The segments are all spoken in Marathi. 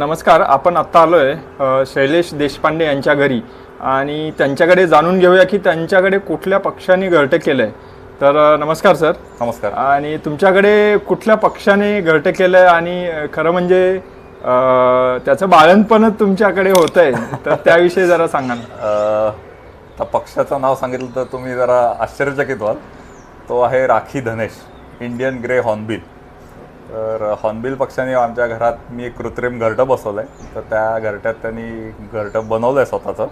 नमस्कार आपण आत्ता आलो आहे शैलेश देशपांडे यांच्या घरी. आणि त्यांच्याकडे जाणून घेऊया की त्यांच्याकडे कुठल्या पक्षाने घरटं केलं आहे तर नमस्कार सर. नमस्कार. आणि तुमच्याकडे कुठल्या पक्षाने घरटं केलं आहे आणि खरं म्हणजे त्याचं बाळणपणच तुमच्याकडे होतं आहे तर त्याविषयी जरा सांगा ना. आता पक्षाचं नाव सांगितलं तर तुम्ही जरा आश्चर्यचकित व्हाल. तो आहे राखी धनेश इंडियन ग्रे हॉर्नबिल. तर हॉर्नबिल पक्षाने आमच्या घरात मी एक कृत्रिम घरटं बसवलं आहे तर त्या घरट्यात त्यांनी घरटं बनवलं आहे स्वतःचं.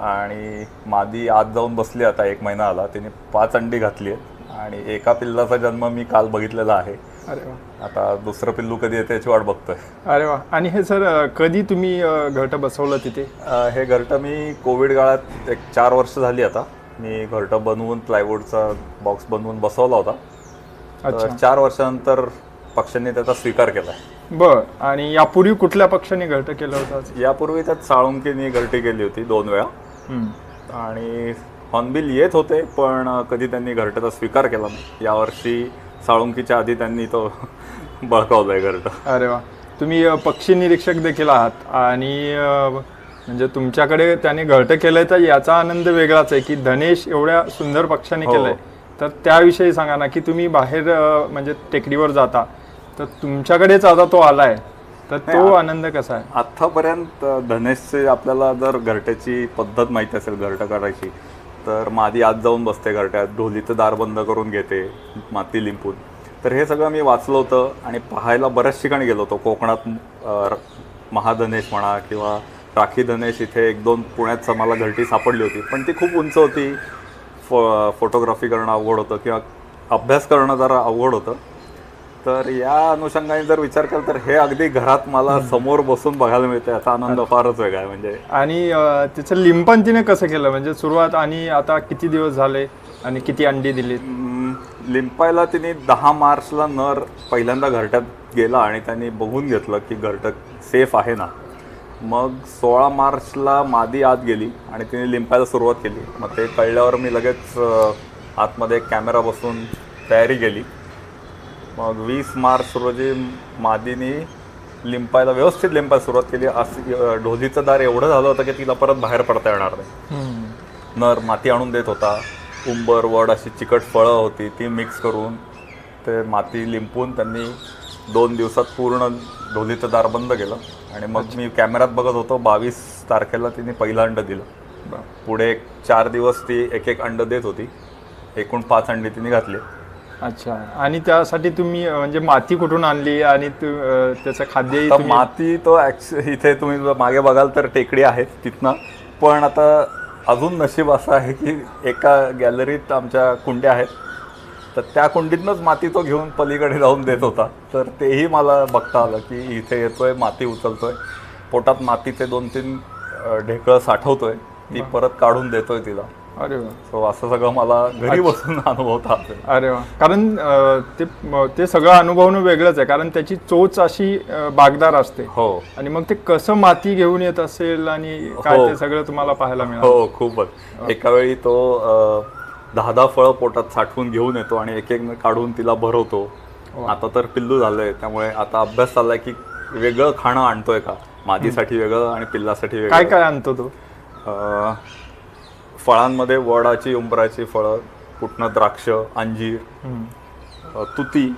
आणि मादी आत जाऊन बसली आता एक महिना आला. तिने पाच अंडी घातली आहेत आणि एका पिल्लाचा जन्म मी काल बघितलेला आहे. अरे वा. आता दुसरं पिल्लू कधी येते याची वाट बघतोय. अरे वा. आणि हे सर कधी तुम्ही घरटं बसवलं तिथे? अ, हे घरटं मी कोविड काळात एक चार वर्ष झाली आता. मी घरटं बनवून प्लायवूडचा बॉक्स बनवून बसवला होता. अच्छा. चार वर्षानंतर पक्षांनी त्याचा स्वीकार केला बर आणि यापूर्वी कुठल्या पक्षाने घरटं केलं होतं यापूर्वी त्यात साळुंकीनी घरटी केली होती दोन वेळा. आणि हॉर्नबिल येत होते पण कधी त्यांनी घरट्याचा स्वीकार केला नाही. यावर्षी साळुंकीच्या आधी त्यांनी तो बळकावलाय घरटं. अरे वा. तुम्ही पक्षी निरीक्षक देखील आहात आणि म्हणजे तुमच्याकडे त्याने घरटं केलंय तर याचा आनंद वेगळाच आहे की धनेश एवढ्या सुंदर पक्षाने हो. केलंय. तर त्याविषयी सांगा ना की तुम्ही बाहेर म्हणजे टेकडीवर जाता तर तुमच्याकडेच आता तो आलाय. तर तो आनंद कसा आहे? आत्तापर्यंत धनेशचे आपल्याला जर घरट्याची पद्धत माहिती असेल घरटं करायची तर मादी आत जाऊन बसते घरट्यात ढोलीचं दार बंद करून घेते माती लिंपून. तर हे सगळं मी वाचलं होतं आणि पाहायला बऱ्याच ठिकाणी गेलो होतो. कोकणात महाधनेश म्हणा किंवा राखी धनेश इथे एक दोन पुण्यात मला घरटी सापडली होती. पण ती खूप उंच होती. फो फोटोग्राफी करणं अवघड होतं किंवा अभ्यास करणं जरा अवघड होतं. तर या अनुषंगाने जर विचार केला तर हे अगदी घरात मला समोर बसून बघायला मिळते याचा आनंद फारच वेगळा आहे म्हणजे. आणि अ, त्याचं लिंपन तिने कसं केलं? म्हणजे सुरुवात आणि आता किती दिवस झाले आणि किती अंडी दिली हम्म, लिंपायला तिने दहा मार्चला नर पहिल्यांदा घरट्यात गेला आणि त्यांनी बघून घेतलं की घरटं सेफ आहे ना. मग सोळा मार्चला मादी आत गेली आणि तिने लिंपायला सुरुवात केली. मग ते कळल्यावर मी लगेच अं, आतमध्ये एक कॅमेरा बसून तयारी केली. मग वीस मार्च रोजी मादीने लिंपायला व्यवस्थित लिंपायला सुरुवात केली. अशी अं, ढोलीचं दार एवढं झालं होतं की तिला परत बाहेर पडता येणार नाही. नर माती आणून देत होता. उंबर वड अशी चिकट फळं होती ती मिक्स करून ते माती लिंपून त्यांनी दोन दिवसात पूर्ण ढोलीचं दार बंद केलं. आणि मग मी कॅमेऱ्यात बघत होतो बावीस तारखेला तिने पहिलं अंड दिलं. पुढे एक चार दिवस ती एक एक अंड देत होती. एकूण पाच अंडी तिने घातली. अच्छा. आणि त्यासाठी तुम्ही म्हणजे माती कुठून आणली आणि तु- अ, त्याचं तर तुम्ही माती तो ऍक्च- इथे तुम्ही जर मागे बघाल तर टेकडी आहे तिथनं. पण आता अजून नशीब असं आहे की एका गॅलरीत आमच्या कुंड्या आहेत. तर त्या कुंडीतनंच माती तो घेऊन पलीकडे जाऊन देत होता. तर तेही मला बघता आलं की इथे येतोय माती उचलतोय. पोटात मातीचे दोन तीन अ, ढेकळं साठवतोय. ती परत काढून देतोय तिला. अरे वा. सो असं सगळं मला घरी बसून अनुभवता आलं. अरे वा. कारण अ, ते ते सगळं अनुभवणं वेगळंच आहे. कारण त्याची चोच अशी अ, बागदार असते. हो. आणि मग ते कसं माती घेऊन येत असेल आणि काय हो. ते सगळं तुम्हाला पाहायला मिळालं. हो खूपच. एका वेळी तो अ, दहा दहा फळं पोटात साठवून घेऊन येतो आणि एक एक काढून तिला भरवतो. आता तर पिल्लू झालंय. त्यामुळे आता अभ्यास चाललाय की वेगळं खाणं आणतोय का? माझीसाठी वेगळं आणि पिल्लासाठी काय वेगळं. काय आणतो तो? अ, फळांमध्ये वडाची उंबराची फळं कुठनं द्राक्ष अंजीर. अ, तुती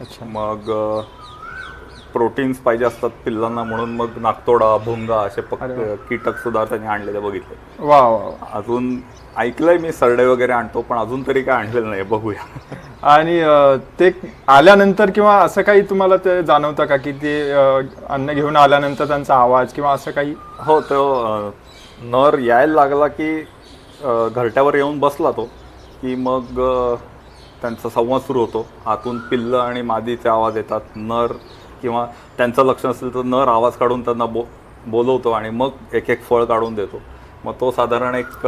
अच्छा. मग प्रोटीन्स पाहिजे असतात पिल्लांना म्हणून मग नागतोडा भुंगा असे पक कीटक सुद्धा त्यांनी आणलेले बघितले. वा वा वा. अजून ऐकलंय मी सरडे वगैरे आणतो पण अजून तरी काय आणलेलं नाही बघूया. आणि अ, ते आल्यानंतर किंवा असं काही तुम्हाला ते जाणवतं का की ते अ, अन्न घेऊन आल्यानंतर त्यांचा आवाज किंवा असं काही? हो तो अं, नर यायला लागला की घरट्यावर येऊन बसला तो की मग त्यांचा संवाद सुरू होतो. आतून पिल्लं आणि मादीचे आवाज येतात. नर किंवा त्यांचं लक्ष असेल तर नर आवाज काढून त्यांना बो बोलवतो आणि मग एक एक फळ काढून देतो. मग तो साधारण एक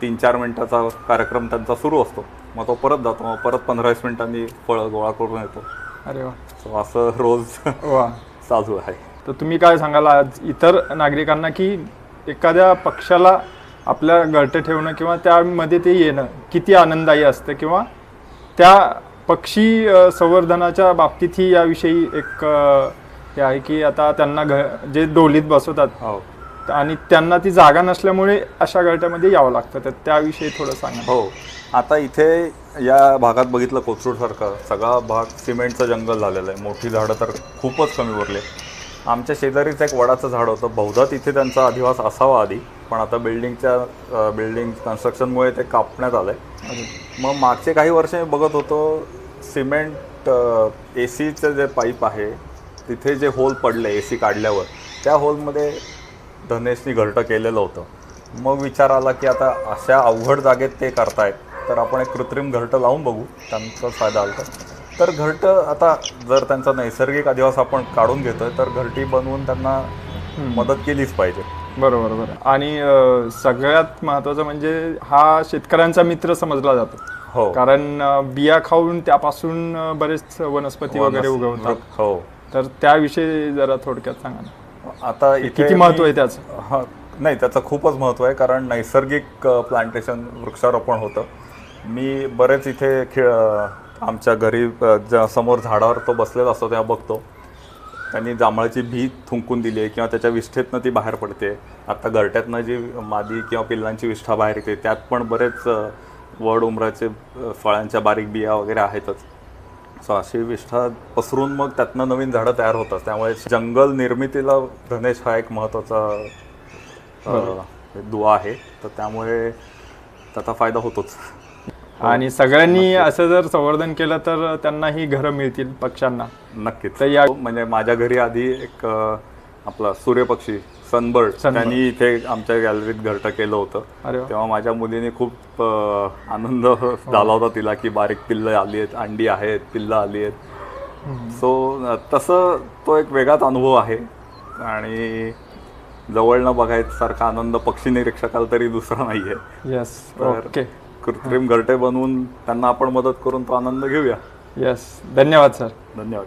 तीन चार मिनिटाचा कार्यक्रम त्यांचा सुरू असतो. मग तो परत जातो. मग परत पंधरा वीस मिनिटांनी फळं गोळा करून येतो. अरे वा. सो असं रोज वा. चालू आहे. तर तुम्ही काय सांगाल आज इतर नागरिकांना की एखाद्या पक्षाला आपल्या घरटे ठेवणं किंवा त्यामध्ये ते येणं किती आनंददायी असतं किंवा त्या पक्षी संवर्धनाच्या बाबतीतही याविषयी एक हे आहे की आता त्यांना घ जे डोलीत बसवतात हो. आणि त्यांना ती जागा नसल्यामुळे अशा गळट्यामध्ये यावं लागतं. तर त्याविषयी थोडं सांगा हो. आता इथे या भागात बघितलं कोथरूडसारखं सगळा भाग सिमेंटचं जंगल झालेलं आहे. मोठी झाडं तर खूपच कमी उरले. आमच्या शेजारीच एक वडाचं झाड होतं. बहुधा तिथे त्यांचा अधिवास असावा आधी. पण आता बिल्डिंगच्या बिल्डिंग कन्स्ट्रक्शनमुळे ते कापण्यात आलं आहे मग मागचे काही वर्ष मी बघत होतो सिमेंट ए सीचं जे पाईप आहे तिथे जे होल पडले ए सी काढल्यावर त्या होलमध्ये धनेशनी घरटं केलेलं होतं. मग विचार आला की आता अशा अवघड जागेत ते करतायत तर आपण एक कृत्रिम घरटं लावून बघू त्यांचा फायदा आला तर. तर घरटं आता जर त्यांचा नैसर्गिक अधिवास आपण काढून घेतोय तर घरटी बनवून त्यांना मदत केलीच पाहिजे. बरोबर बरोबर. आणि अं, सगळ्यात महत्वाचं म्हणजे हा शेतकऱ्यांचा मित्र समजला जातो. हो. कारण अं, बिया खाऊन त्यापासून अं, बरेच वनस्पती वगैरे उगवतात. हो. तर त्याविषयी जरा थोडक्यात सांगा ना. आता इथे किती महत्त्व आहे त्याचं? हा नाही त्याचं खूपच महत्त्व आहे कारण नैसर्गिक प्लांटेशन वृक्षारोपण होतं. मी बरेच इथे खेळ आमच्या घरी अ, ज्या समोर झाडावर तो बसलेला असतो तेव्हा बघतो. त्यांनी जांभळाची भी थुंकून दिली आहे किंवा त्याच्या विष्ठेतनं ती बाहेर पडते. आता घरट्यातनं जी मादी किंवा पिल्लांची विष्ठा बाहेर येते त्यात पण बरेच वड उमराचे फळांच्या बारीक बिया वगैरे आहेतच. सो अशी विष्ठा पसरून मग त्यातनं नवीन झाडं तयार होतात. त्यामुळे जंगल निर्मितीला धनेश हा एक महत्त्वाचा दुवा आहे. तर त्यामुळे त्याचा फायदा होतोच. आणि सगळ्यांनी असं जर संवर्धन केलं तर त्यांनाही घरं मिळतील पक्ष्यांना. नक्कीच. तर या- म्हणजे माझ्या घरी आधी एक आपला सूर्यपक्षी सनबर्ड त्यांनी इथे आमच्या गॅलरीत घरटं केलं होतं. तेव्हा माझ्या मुलीने खूप आनंद झाला होता तिला की बारीक पिल्लं आली आहेत अंडी आहेत पिल्लं आली आहेत. सो तसं तो एक वेगळाच अनुभव आहे. आणि जवळनं बघायसारखा आनंद पक्षी निरीक्षकाला तरी दुसरा नाही आहे तर ओके कृत्रिम घरटे बनवून त्यांना आपण मदत करून तो आनंद घेऊया. येस धन्यवाद सर धन्यवाद.